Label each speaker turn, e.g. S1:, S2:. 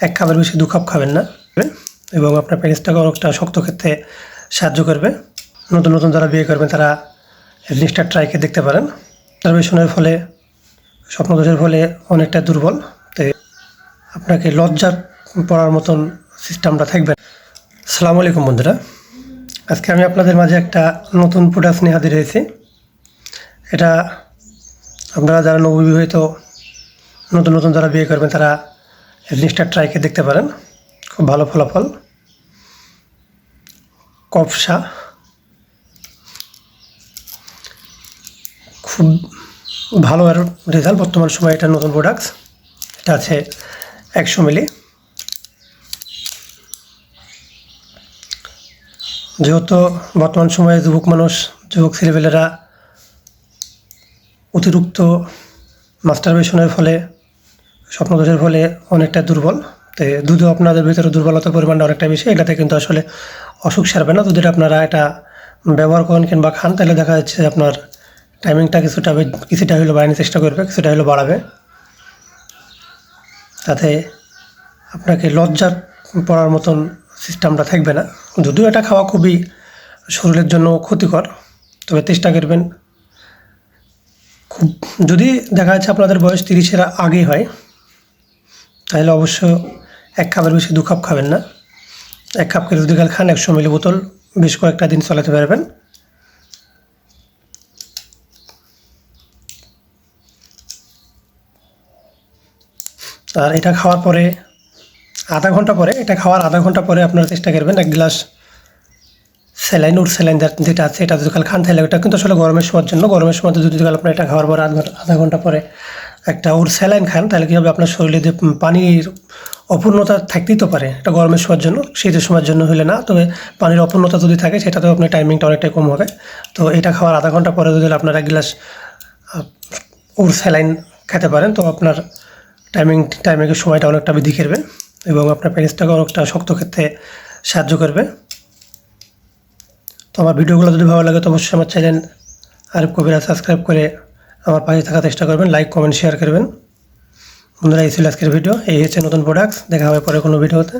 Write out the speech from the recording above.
S1: এক কাপের বেশি, দু কাপ খাবেন না। এবং আপনার পেনিসটাকে অনেকটা শক্ত ক্ষেত্রে সাহায্য করবে। নতুন নতুন যারা বিয়ে করবেন, তারা জিনিসটা ট্রাই করে দেখতে পারেন। টার্বেশনের ফলে, স্বপ্নদোষের ফলে অনেকটা দুর্বল। তো আপনাকে লজ্জার পড়ার মতন সিস্টেমটা থাকবে সালাম আলাইকুম বন্ধুরা। আজকে আমি আপনাদের মাঝে একটা নতুন প্রোডাক্ট নিয়ে হাজির হয়েছি। এটা আপনারা যারা নববিবাহিত নতুন নতুন যারা বিয়ে করবেন, তারা এই জিনিসটা ট্রাই করে দেখতে পারেন। খুব ভালো ফলাফল। কফসা খুব ভালো আর রেজাল্ট বর্তমান সময়ে এটা নতুন প্রোডাক্ট এটা আছে একশো মিলি। যেহেতু বর্তমান সময়ে যুবক মানুষ, যুবক ছেলেপেলেরা অতিরিক্ত মাস্টারবেশনের ফলে স্বপ্নদোষের ফলে অনেকটা দুর্বল। তো দুধও আপনাদের ভিতরে দুর্বলতার পরিমাণটা অনেকটা বেশি, এটাতে কিন্তু আসলে অসুখ সারবে না। যদি আপনারা এটা ব্যবহার করেন কিংবা খান, তাহলে দেখা যাচ্ছে আপনার টাইমিংটা কিছুটা কিছুটা হলেও বাড়ানোর চেষ্টা করবে, কিছুটা হলেও বাড়াবে। তাতে আপনাকে লজ্জার পড়ার মতন সিস্টেমটা থাকবে না। যদিও এটা খাওয়া খুবই শরীরের জন্য ক্ষতিকর, তবে চেষ্টা করবেন। খুব যদি দেখা যাচ্ছে আপনাদের বয়স তিরিশের আগে হয় তাহলে অবশ্য এক কাপের বেশি দু কাপ খাবেন না। এক কাপ করে কাল খান, একশো মিলি বোতল বেশ কয়েকটা দিন চলাতে পারবেন। আর এটা খাওয়ার পরে আধা ঘণ্টা পরে, এটা খাওয়ার আধা ঘণ্টা পরে আপনারা চেষ্টা করবেন এক গ্লাস স্যালাইন ওর স্যালাইন যেটা আছে এটা যদি খান, তাহলে ওটা কিন্তু আসলে গরমের সময়ের জন্য। গরমের সময় যদি কাল আপনার এটা খাওয়ার পরে আধ ঘণ্টা পরে একটা ওর স্যালাইন খান, তাহলে কী হবে? আপনার শরীরে যে পানির অপূর্ণতা থাকতেই তো পারে। এটা গরমের সময়ের জন্য, শীতের সময়ের জন্য হলে না, তবে পানির অপূর্ণতা যদি থাকে, সেটাতেও আপনার টাইমিংটা অনেকটাই কম হবে। তো এটা খাওয়ার আধা ঘণ্টা পরে যদি আপনার এক গ্লাস ওর স্যালাইন খেতে পারেন, তো আপনার টাইমিং টাইমিংয়ের সময়টা অনেকটা বৃদ্ধি করবে এবং আপনার পেনিসটাকে অনেকটা শক্ত ক্ষেত্রে সাহায্য করবে। আমার ভিডিওগুলো যদি ভালো লাগে তো অবশ্যই আমার চ্যানেল আরব কবিরা সাবস্ক্রাইব করে আমার পাশে থাকার চেষ্টা করবেন। লাইক কমেন্ট শেয়ার করবেন। বন্ধুরা, এই ছিল আজকের ভিডিও। এই হচ্ছে নতুন প্রোডাক্টস দেখা হবে পরে কোনো ভিডিওতে।